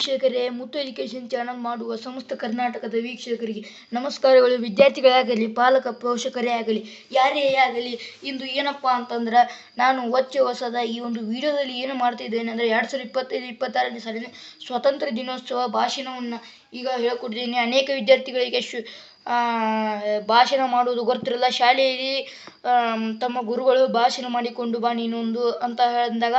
ವೀಕ್ಷಕರೇ, ಮುತ್ತು education channel ಮಾಡುವ ಸಮಸ್ತ ಕರ್ನಾಟಕದ ವೀಕ್ಷಕರಿಗೆ ನಮಸ್ಕಾರಗಳು. ವಿದ್ಯಾರ್ಥಿಗಳೇ ಆಗಲಿ ಪಾಲಕ ಪೋಷಕರೇ ಆಗಲಿ, ಯಾರೇ ಆಗಲಿ, ಇಂದು ಏನಪ್ಪ ಅಂತಂದ್ರೆ ನಾನು ಹೊಚ್ಚ ಹೊಸದ ಈ ಒಂದು ವಿಡಿಯೋದಲ್ಲಿ ಏನು ಮಾಡ್ತಿದ್ದೇನೆ ಅಂದರೆ ಎರಡು ಸಾವಿರದ ಇಪ್ಪತ್ತೈದು, ಇಪ್ಪತ್ತಾರನೇ ಸಾಲಿನ ಸ್ವಾತಂತ್ರ್ಯ ದಿನೋತ್ಸವ ಭಾಷಣವನ್ನು ಈಗ ಹೇಳ್ಕೊಡ್ತೀನಿ ಅನೇಕ ವಿದ್ಯಾರ್ಥಿಗಳಿಗೆ ಶು ಭಾಷಣ ಮಾಡುವುದು ಗೊತ್ತಿರಲ್ಲ. ಶಾಲೆಯಲ್ಲಿ ತಮ್ಮ ಗುರುಗಳು ಭಾಷಣ ಮಾಡಿಕೊಂಡು ಬಾ ನೀನೊಂದು ಅಂತ ಹೇಳಿದಾಗ,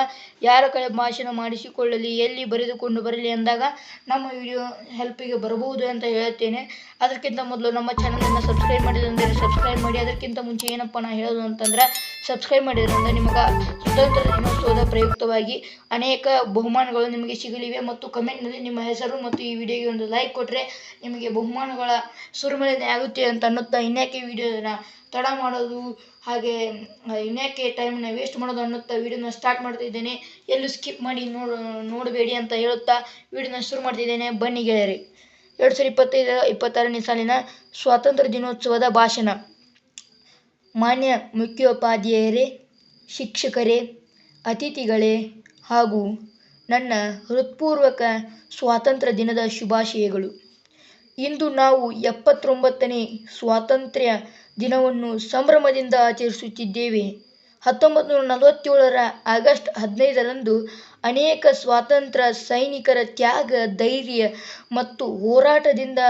ಯಾರ ಕಡೆ ಭಾಷಣ ಮಾಡಿಸಿಕೊಳ್ಳಲಿ, ಎಲ್ಲಿ ಬರೆದುಕೊಂಡು ಬರಲಿ ಅಂದಾಗ, ನಮ್ಮ ವಿಡಿಯೋ ಹೆಲ್ಪಿಗೆ ಬರಬಹುದು ಅಂತ ಹೇಳುತ್ತೇನೆ. ಅದಕ್ಕಿಂತ ಮೊದಲು ನಮ್ಮ ಚಾನಲನ್ನು ಸಬ್ಸ್ಕ್ರೈಬ್ ಮಾಡಿದ್ರೆ ಸಬ್ಸ್ಕ್ರೈಬ್ ಮಾಡಿ. ಅದಕ್ಕಿಂತ ಮುಂಚೆ ಏನಪ್ಪ ನಾನು ಹೇಳೋದು ಅಂತಂದ್ರೆ, ಸಬ್ಸ್ಕ್ರೈಬ್ ಮಾಡಿದ್ರಿಂದ ನಿಮಗೆ ಸ್ವತಂತ್ರ ದಿನೋತ್ಸವದ ಪ್ರಯುಕ್ತವಾಗಿ ಅನೇಕ ಬಹುಮಾನಗಳು ನಿಮಗೆ ಸಿಗಲಿವೆ ಮತ್ತು ಕಮೆಂಟ್ನಲ್ಲಿ ನಿಮ್ಮ ಹೆಸರು ಮತ್ತು ಈ ವಿಡಿಯೋಗೆ ಒಂದು ಲೈಕ್ ಕೊಟ್ಟರೆ ನಿಮಗೆ ಬಹುಮಾನಗಳ ಸುರಿಮಳೆ ಆಗುತ್ತೆ ಅಂತ ಅನ್ನುತ್ತಾ ಇನ್ಯಾಕೆ ವಿಡಿಯೋನ ತಡ ಮಾಡೋದು, ಹಾಗೆ ಇನ್ಯಾಕೆ ಟೈಮ್ನ ವೇಸ್ಟ್ ಮಾಡೋದು ಅನ್ನುತ್ತಾ ವಿಡಿಯೋನ ಸ್ಟಾರ್ಟ್ ಮಾಡ್ತಿದ್ದೇನೆ ಎಲ್ಲೂ ಸ್ಕಿಪ್ ಮಾಡಿ ನೋಡ ನೋಡಬೇಡಿ ಅಂತ ಹೇಳುತ್ತಾ ವಿಡಿಯೋನ ಶುರು ಮಾಡ್ತಿದ್ದೇನೆ ಬನ್ನಿ ಗೆಳೆಯರಿ, ಎರಡು ಸಾವಿರದ ಇಪ್ಪತ್ತೈದು, ಇಪ್ಪತ್ತಾರನೇ ಸಾಲಿನ ಸ್ವಾತಂತ್ರ್ಯ ದಿನೋತ್ಸವದ ಭಾಷಣ. ಮಾನ್ಯ ಮುಖ್ಯೋಪಾಧ್ಯಾಯರೇ, ಶಿಕ್ಷಕರೇ, ಅತಿಥಿಗಳೇ ಹಾಗೂ ನನ್ನ ಹೃತ್ಪೂರ್ವಕ ಸ್ವಾತಂತ್ರ್ಯ ದಿನದ ಶುಭಾಶಯಗಳು. ಇಂದು ನಾವು ಎಪ್ಪತ್ತೊಂಬತ್ತನೇ ಸ್ವಾತಂತ್ರ್ಯ ದಿನವನ್ನು ಸಂಭ್ರಮದಿಂದ ಆಚರಿಸುತ್ತಿದ್ದೇವೆ. ಹತ್ತೊಂಬತ್ತು ನೂರ ನಲವತ್ತೇಳರ ಆಗಸ್ಟ್ ಹದಿನೈದರಂದು ಅನೇಕ ಸ್ವಾತಂತ್ರ್ಯ ಸೈನಿಕರ ತ್ಯಾಗ, ಧೈರ್ಯ ಮತ್ತು ಹೋರಾಟದಿಂದ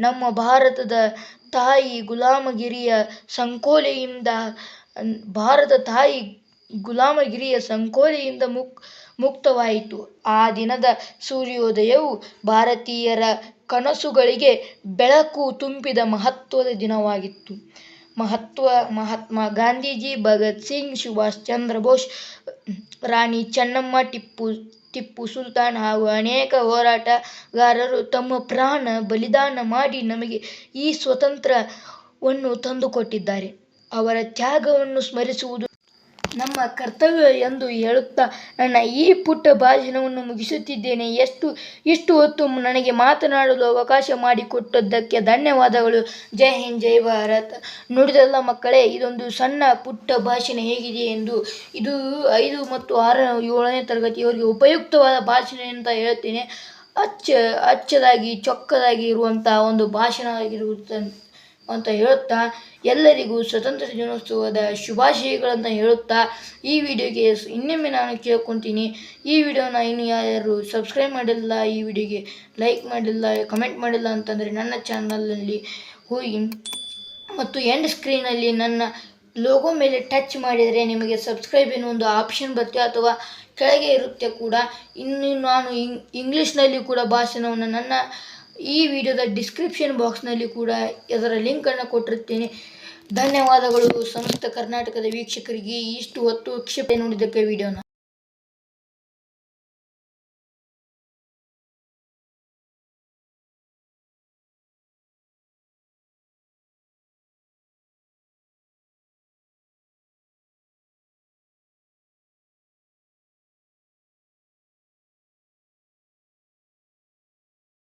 ನಮ್ಮ ಭಾರತದ ತಾಯಿ ಗುಲಾಮಗಿರಿಯ ಸಂಕೋಲೆಯಿಂದ, ಭಾರತ ತಾಯಿ ಗುಲಾಮಗಿರಿಯ ಸಂಕೋಲೆಯಿಂದ ಮುಕ್, ಮುಕ್ತವಾಯಿತು. ಆ ದಿನದ ಸೂರ್ಯೋದಯವು ಭಾರತೀಯರ ಕನಸುಗಳಿಗೆ ಬೆಳಕು ತುಂಬಿದ ಮಹತ್ವದ ದಿನವಾಗಿತ್ತು. ಮಹತ್ವ, ಮಹಾತ್ಮ ಗಾಂಧೀಜಿ, ಭಗತ್ ಸಿಂಗ್, ಸುಭಾಷ್ ಚಂದ್ರ ಬೋಸ್, ರಾಣಿ ಚೆನ್ನಮ್ಮ, ಟಿಪ್ಪು ಟಿಪ್ಪು ಸುಲ್ತಾನ್ ಹಾಗೂ ಅನೇಕ ಹೋರಾಟಗಾರರು ತಮ್ಮ ಪ್ರಾಣ ಬಲಿದಾನ ಮಾಡಿ ನಮಗೆ ಈ ಸ್ವತಂತ್ರವನ್ನು ತಂದುಕೊಟ್ಟಿದ್ದಾರೆ. ಅವರ ತ್ಯಾಗವನ್ನು ಸ್ಮರಿಸುವುದು ನಮ್ಮ ಕರ್ತವ್ಯ ಎಂದು ಹೇಳುತ್ತಾ ನನ್ನ ಈ ಪುಟ್ಟ ಭಾಷಣವನ್ನು ಮುಗಿಸುತ್ತಿದ್ದೇನೆ. ಎಷ್ಟು, ಇಷ್ಟು ಹೊತ್ತು ನನಗೆ ಮಾತನಾಡಲು ಅವಕಾಶ ಮಾಡಿಕೊಟ್ಟದ್ದಕ್ಕೆ ಧನ್ಯವಾದಗಳು. ಜೈ ಹಿಂದ್, ಜೈ ಭಾರತ್. ನುಡಿದಲ್ಲ ಮಕ್ಕಳೇ, ಇದೊಂದು ಸಣ್ಣ ಪುಟ್ಟ ಭಾಷಣ ಹೇಗಿದೆ ಎಂದು. ಇದು ಐದು ಮತ್ತು ಆರು ಏಳನೇ ತರಗತಿಯವರಿಗೆ ಉಪಯುಕ್ತವಾದ ಭಾಷಣ ಅಂತ ಹೇಳ್ತೇನೆ ಅಚ್ಚ ಅಚ್ಚದಾಗಿ ಚೊಕ್ಕದಾಗಿ ಇರುವಂಥ ಒಂದು ಭಾಷಣ ಆಗಿರುತ್ತ ಅಂತ ಹೇಳುತ್ತಾ ಎಲ್ಲರಿಗೂ ಸ್ವತಂತ್ರ ದಿನೋತ್ಸವದ ಶುಭಾಶಯಗಳನ್ನು ಹೇಳುತ್ತಾ ಈ ವಿಡಿಯೋಗೆ ಇನ್ನೊಮ್ಮೆ ನಾನು ಕೇಳ್ಕೊತೀನಿ. ಈ ವಿಡಿಯೋನ ಇನ್ನು ಯಾರು ಸಬ್ಸ್ಕ್ರೈಬ್ ಮಾಡಿಲ್ಲ, ಈ ವಿಡಿಯೋಗೆ ಲೈಕ್ ಮಾಡಿಲ್ಲ ಕಮೆಂಟ್ ಮಾಡಿಲ್ಲ ಅಂತಂದರೆ ನನ್ನ ಚಾನಲಲ್ಲಿ ಹೋಗಿ ಮತ್ತು ಎಂಡ್ ಸ್ಕ್ರೀನಲ್ಲಿ ನನ್ನ ಲೋಗೋ ಮೇಲೆ ಟಚ್ ಮಾಡಿದರೆ ನಿಮಗೆ ಸಬ್ಸ್ಕ್ರೈಬ್ ಎನ್ನುವ ಒಂದು ಆಪ್ಷನ್ ಬರುತ್ತೆ ಅಥವಾ ಕೆಳಗೆ ಇರುತ್ತೆ ಕೂಡ. ಇನ್ನು ನಾನು ಇಂಗ್ ಇಂಗ್ಲೀಷ್ನಲ್ಲಿ ಕೂಡ ಭಾಷಣವನ್ನು ನನ್ನ ಈ ವಿಡಿಯೋದ ಡಿಸ್ಕ್ರಿಪ್ಷನ್ ಬಾಕ್ಸ್ನಲ್ಲಿ ಕೂಡ ಅದರ ಲಿಂಕನ್ನು ಕೊಟ್ಟಿರುತ್ತೇನೆ. ಧನ್ಯವಾದಗಳು. ಸಮಸ್ತ ಕರ್ನಾಟಕದ ವೀಕ್ಷಕರಿಗೆ ಇಷ್ಟು ಹೊತ್ತು ಕ್ಷಿಪೆ ನೋಡಿದ್ದಕ್ಕೆ ವಿಡಿಯೋನ.